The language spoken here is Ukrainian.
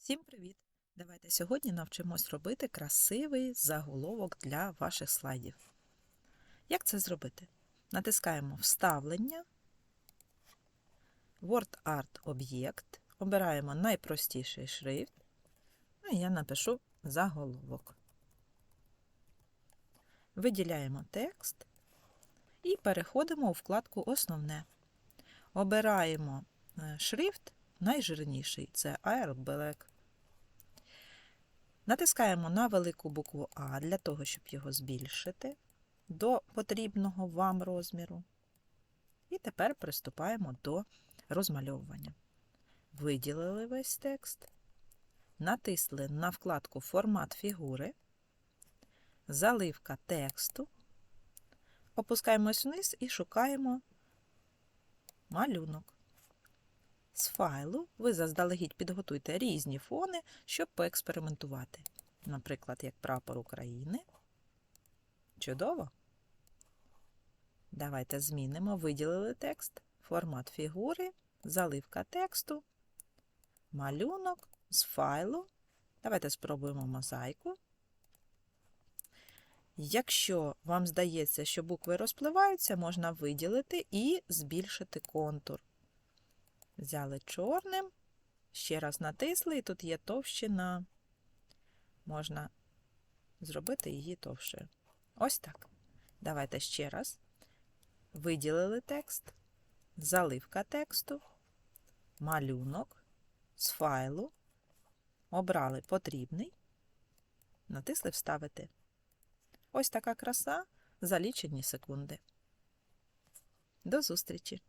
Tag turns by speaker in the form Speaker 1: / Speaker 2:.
Speaker 1: Всім привіт! Давайте сьогодні навчимось робити красивий заголовок для ваших слайдів. Як це зробити? Натискаємо Вставлення, Word Art об'єкт, обираємо найпростіший шрифт, ну і я напишу заголовок. Виділяємо текст і переходимо у вкладку Основне. Обираємо е, шрифт найжирніший це Air. Натискаємо на велику букву А для того, щоб його збільшити до потрібного вам розміру. І тепер приступаємо до розмальовування. Виділили весь текст, натисли на вкладку Формат фігури, заливка тексту, опускаємось вниз і шукаємо малюнок. З файлу ви заздалегідь підготуйте різні фони, щоб поекспериментувати. Наприклад, як прапор України. Чудово. Давайте змінимо, виділили текст, формат фігури, заливка тексту, малюнок з файлу. Давайте спробуємо мозаїку. Якщо вам здається, що букви розпливаються, можна виділити і збільшити контур. Взяли чорним, ще раз натисли, і тут є товщина. Можна зробити її товщою. Ось так. Давайте ще раз. Виділили текст, заливка тексту, малюнок з файлу, обрали потрібний, натисли Вставити. Ось така краса за лічені секунди. До зустрічі!